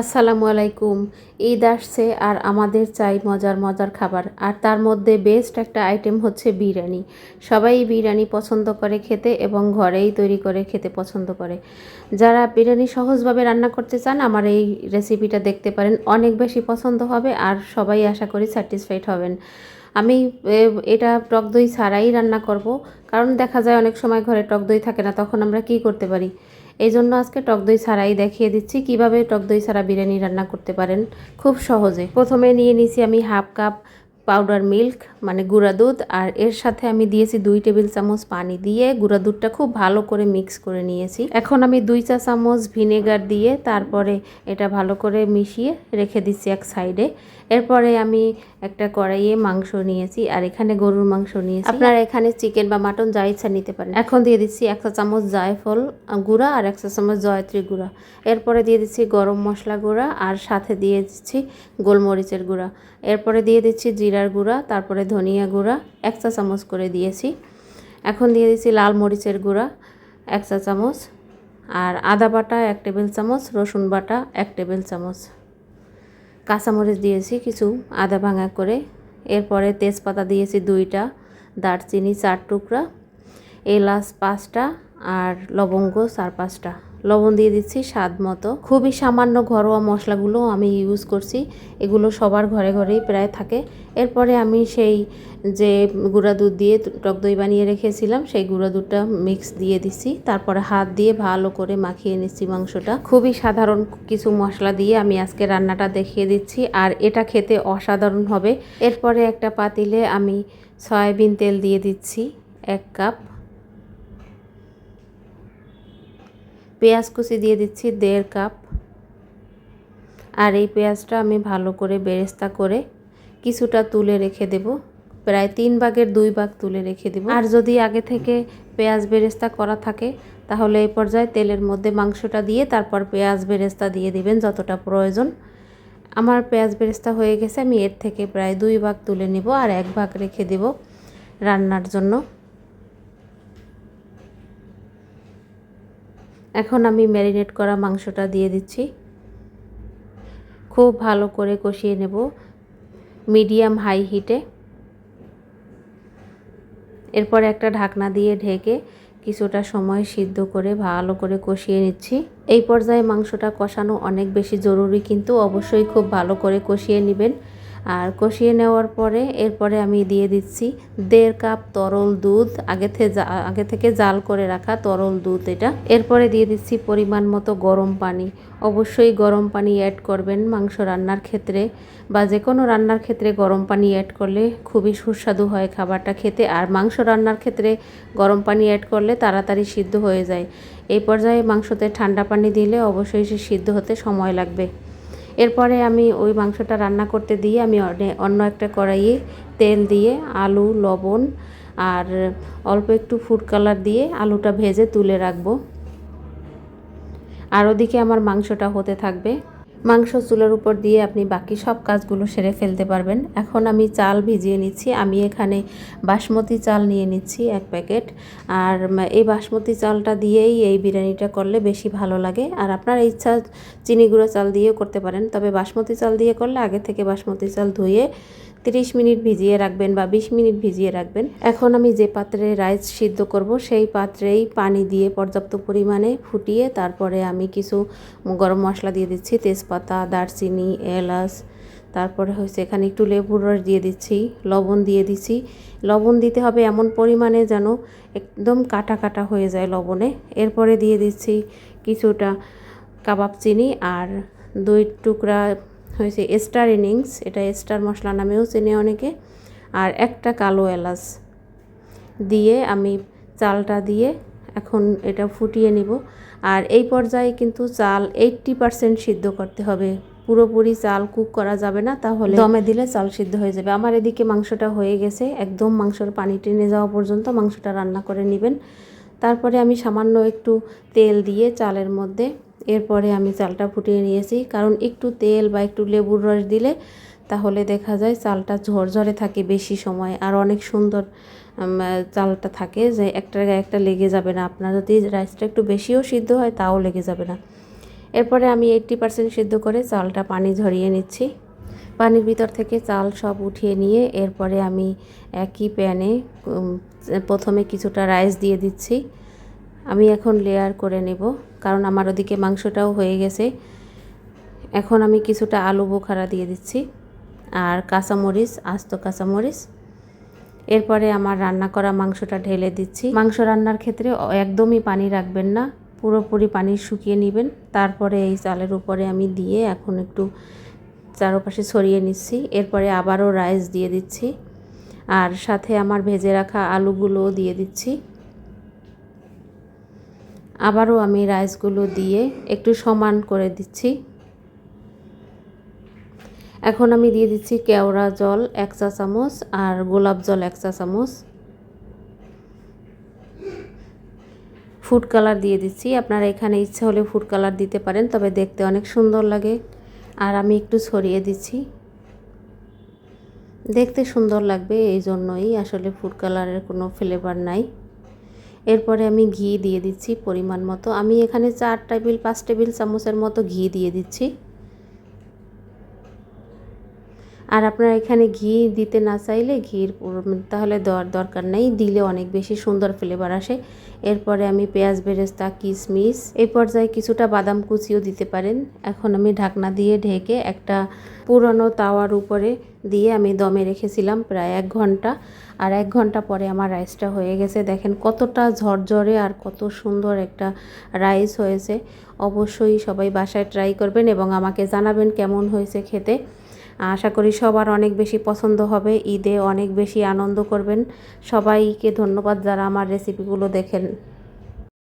আসসালামু আলাইকুম। ঈদ আসছে আর আমাদের চাই মজার মজার খাবার। আর তার মধ্যে বেস্ট একটা আইটেম হচ্ছে বিরিয়ানি। সবাই বিরিয়ানি পছন্দ করে খেতে এবং ঘরেই তৈরি করে খেতে পছন্দ করে। যারা বিরিয়ানি সহজভাবে রান্না করতে চান, আমার এই রেসিপিটা দেখতে পারেন। অনেক বেশি পছন্দ হবে আর সবাই আশা করি স্যাটিসফাইড হবেন। আমি এটা টক দই ছাড়াই রান্না করব। কারণ দেখা যায় অনেক সময় ঘরে টক দই থাকে না, তখন আমরা কি করতে পারি? এই জন্য আজকে টক দই ছাড়াই দেখিয়ে দিচ্ছি কীভাবে টক দই ছাড়া বিরিয়ানি রান্না করতে পারেন খুব সহজে। প্রথমে নিয়ে নিছি আমি হাফ কাপ পাউডার মিল্ক মানে গুঁড়া দুধ, আর এর সাথে আমি দিয়েছি দুই টেবিল চামচ পানি দিয়ে গুঁড়া দুধটা খুব ভালো করে মিক্স করে নিয়েছি। এখন আমি দুই চা চামচ ভিনেগার দিয়ে তারপরে এটা ভালো করে মিশিয়ে রেখে দিচ্ছি এক সাইডে। এরপরে আমি একটা কড়াইয়ে মাংস নিয়েছি, আর এখানে গরুর মাংস নিয়েছি। আপনারা এখানে চিকেন বা মাটন যা ইচ্ছা নিতে পারেন। এখন দিয়ে দিচ্ছি এক চা চামচ জায়ফল গুঁড়া আর এক চা চামচ জয়ত্রী গুঁড়া। এরপরে দিয়ে দিচ্ছি গরম মশলা গুঁড়া, আর সাথে দিয়ে দিচ্ছি গোলমরিচের গুঁড়া। এরপরে দিয়ে দিচ্ছি জিরার গুঁড়া, তারপরে ধনিয়া গুঁড়া, এক চা চামচ করে দিয়েছি। এখন দিয়ে দিয়েছি লাল মরিচের গুঁড়া, এক চা চামচ। আর আদা বাটা এক টেবিল চামচ, রসুন বাটা এক টেবিল চামচ। কাঁচামরিচ দিয়েছি কিছু আদা ভাঙা করে। এরপরে তেজপাতা দিয়েছি দুইটা, দারচিনি চার টুকরা, এলাচ পাঁচটা, আর লবঙ্গ চার পাঁচটা। লবণ দিয়ে দিচ্ছি স্বাদ মতো। খুবই সামান্য ঘরোয়া মশলাগুলো আমি ইউজ করছি। এগুলো সবার ঘরে ঘরেই প্রায় থাকে। এরপরে আমি সেই যে গুঁড়া দুধ দিয়ে টক দই বানিয়ে রেখেছিলাম, সেই গুঁড়া দুধটা মিক্স দিয়ে দিচ্ছি। তারপরে হাত দিয়ে ভালো করে মাখিয়ে নিচ্ছি মাংসটা। খুবই সাধারণ কিছু মশলা দিয়ে আমি আজকে রান্নাটা দেখিয়ে দিচ্ছি, আর এটা খেতে অসাধারণ হবে। এরপরে একটা পাতিলে আমি সয়াবিন তেল দিয়ে দিচ্ছি, এক কাপ। পেঁয়াজ কুচি দিয়ে দিচ্ছি দেড় কাপ। আর এই পেঁয়াজটা আমি ভালো করে বেরেস্তা করে কিছুটা তুলে রেখে দেব। প্রায় তিন ভাগের দুই ভাগ তুলে রেখে দেব। আর যদি আগে থেকে পেঁয়াজ বেরেস্তা করা থাকে, তাহলে এই পর্যায়ে তেলের মধ্যে মাংসটা দিয়ে তারপর পেঁয়াজ বেরেস্তা দিয়ে দিবেন যতটা প্রয়োজন। আমার পেঁয়াজ বেরেস্তা হয়ে গেছে, আমি এর থেকে প্রায় দুই ভাগ তুলে নেব আর এক ভাগ রেখে দেব রান্নার জন্য। এখন আমি ম্যারিনেট করা মাংসটা দিয়ে দিচ্ছি। খুব ভালো করে কষিয়ে নেব মিডিয়াম হাই হিটে। এরপর একটা ঢাকনা দিয়ে ঢেকে কিছুটা সময় সিদ্ধ করে ভালো করে কষিয়ে নিচ্ছি। এই পর্যায়ে মাংসটা কষানো অনেক বেশি জরুরি, কিন্তু অবশ্যই খুব ভালো করে কষিয়ে নেবেন। আর কষিয়ে নেওয়ার পরে এরপরে আমি দিয়ে দিচ্ছি দেড় কাপ তরল দুধ, আগে থেকে আগে থেকে জাল করে রাখা তরল দুধ এটা। এরপরে দিয়ে দিচ্ছি পরিমাণ মতো গরম পানি। অবশ্যই গরম পানি অ্যাড করবেন মাংস রান্নার ক্ষেত্রে বা যে কোনো রান্নার ক্ষেত্রে গরম পানি অ্যাড করলে খুবই সুস্বাদু হয় খাবারটা খেতে। আর মাংস রান্নার ক্ষেত্রে গরম পানি অ্যাড করলে তাড়াতাড়ি সিদ্ধ হয়ে যায়। এই পর্যায়ে মাংসতে ঠান্ডা পানি দিলে অবশ্যই সে সিদ্ধ হতে সময় লাগবে। এরপরে আমি ওই মাংসটা রান্না করতে দিয়ে আমি অন্য একটা কড়াইয়ে তেল দিয়ে আলু, লবণ আর অল্প একটু ফুড কালার দিয়ে আলুটা ভেজে তুলে রাখব। আর ওদিকে আমার মাংসটা হতে থাকবে। মাংস চুলার উপর দিয়ে আপনি বাকি সব কাজগুলো সেরে ফেলতে পারবেন। এখন আমি চাল ভিজিয়ে নিচ্ছি। আমি এখানে বাসমতি চাল নিয়ে নিচ্ছি এক প্যাকেট। আর এই বাসমতি চালটা দিয়েই এই বিরিয়ানিটা করলে বেশি ভালো লাগে। আর আপনার ইচ্ছা চিনি গুঁড়ো চাল দিয়েও করতে পারেন। তবে বাসমতি চাল দিয়ে করলে আগে থেকে বাসমতি চাল ধুয়ে তিরিশ মিনিট ভিজিয়ে রাখবেন বা বিশ মিনিট ভিজিয়ে রাখবেন। এখন আমি যে পাত্রে রাইস সিদ্ধ করব, সেই পাত্রেই পানি দিয়ে পর্যাপ্ত পরিমাণে ফুটিয়ে তারপরে আমি কিছু গরম মশলা দিয়ে দিচ্ছি। তেজপাতা, দারচিনি, এলাচ, তারপরে হচ্ছে এখানে একটু লেবুর রস দিয়ে দিচ্ছি, লবণ দিয়ে দিচ্ছি। লবণ দিতে হবে এমন পরিমাণে যেন একদম কাটা কাটা হয়ে যায় লবণে। এরপরে দিয়ে দিচ্ছি কিছুটা কাবাব চিনি আর দুই টুকরা হয়েছে স্টার ইনিংস, এটা স্টার মশলা নামেও চেনে অনেকে, আর একটা কালো এলাচ দিয়ে আমি চালটা দিয়ে এখন এটা ফুটিয়ে নিব। আর এই পর্যায়ে কিন্তু চাল এইট্টি পারসেন্ট সিদ্ধ করতে হবে। পুরোপুরি চাল কুক করা যাবে না, তাহলে দমে দিলে চাল সিদ্ধ হয়ে যাবে। আমার এদিকে মাংসটা হয়ে গেছে, একদম মাংসর পানি টেনে যাওয়া পর্যন্ত মাংসটা রান্না করে নেবেন। তারপরে আমি সামান্য একটু তেল দিয়ে চালের মধ্যে এরপরে আমি চালটা ফুটিয়ে নিয়েছি। কারণ একটু তেল বা একটু লেবুর রস দিলে তাহলে দেখা যায় চালটা ঝরঝরে থাকে বেশি সময়। আর অনেক সুন্দর চালটা থাকে যে একটা গায়ে একটা লেগে যাবে না। আপনার যদি রাইসটা একটু বেশিও সিদ্ধ হয়, তাও লেগে যাবে না। এরপরে আমি এইট্টি পার্সেন্ট সিদ্ধ করে চালটা পানি ঝরিয়ে নিচ্ছি। পানির ভিতর থেকে চাল সব উঠিয়ে নিয়ে এরপরে আমি একই প্যানে প্রথমে কিছুটা রাইস দিয়ে দিচ্ছি। আমি এখন লেয়ার করে নেব, কারণ আমার ওদিকে মাংসটাও হয়ে গেছে। এখন আমি কিছুটা আলু বোখারা দিয়ে দিচ্ছি আর কাঁচামরিচ, আস্ত কাঁচামরিচ। এরপরে আমার রান্না করা মাংসটা ঢেলে দিচ্ছি। মাংস রান্নার ক্ষেত্রে একদমই পানি রাখবেন না, পুরোপুরি পানি শুকিয়ে নেবেন। তারপরে এই চালের উপরে আমি দিয়ে এখন একটু চারপাশে ছড়িয়ে নিচ্ছি। এরপরে আবারও রাইস দিয়ে দিচ্ছি। আর সাথে আমার ভেজে রাখা আলুগুলোও দিয়ে দিচ্ছি। আবারও আমি রাইসগুলো দিয়ে একটু সমান করে দিচ্ছি। এখন আমি দিয়ে দিচ্ছি কেওড়া জল এক চা চামচ আর গোলাপ জল এক চা চামচ। ফুড কালার দিয়ে দিচ্ছি। আপনারা এখানে ইচ্ছা হলে ফুড কালার দিতে পারেন, তবে দেখতে অনেক সুন্দর লাগে। আর আমি একটু ছড়িয়ে দিচ্ছি। দেখতে সুন্দর লাগবে, এই জন্যই আসলে ফুড কালারের কোনো ফ্লেভার নাই। এরপরে আমি ঘি দিয়ে দিচ্ছি পরিমাণ মতো। আমি এখানে চার টেবিল, পাঁচ টেবিল চামচের মতো ঘি দিয়ে দিচ্ছি। আর আপনারা এখানে ঘি দিতে না চাইলে ঘির তাহলে দেওয়ার দরকার নেই, দিলে অনেক বেশি সুন্দর ফ্লেভার আসে। এরপরে আমি পেঁয়াজ, বেরেস্তা, কিশমিশ এই পর্যায়ে কিছুটা বাদাম কুচিও দিতে পারেন। এখন আমি ঢাকনা দিয়ে ঢেকে একটা পুরনো তাওয়ার উপরে দিয়ে আমি দমে রেখেছিলাম প্রায় এক ঘণ্টা। আর এক ঘণ্টা পরে আমার রাইসটা হয়ে গেছে। দেখেন কতটা ঝরঝরে আর কত সুন্দর একটা রাইস হয়েছে। অবশ্যই সবাই বাসায় ট্রাই করবেন এবং আমাকে জানাবেন কেমন হয়েছে খেতে। আশা করি সবার অনেক বেশি পছন্দ হবে, ঈদে অনেক বেশি আনন্দ করবেন। সবাইকে ধন্যবাদ যারা আমার রেসিপিগুলো দেখেন।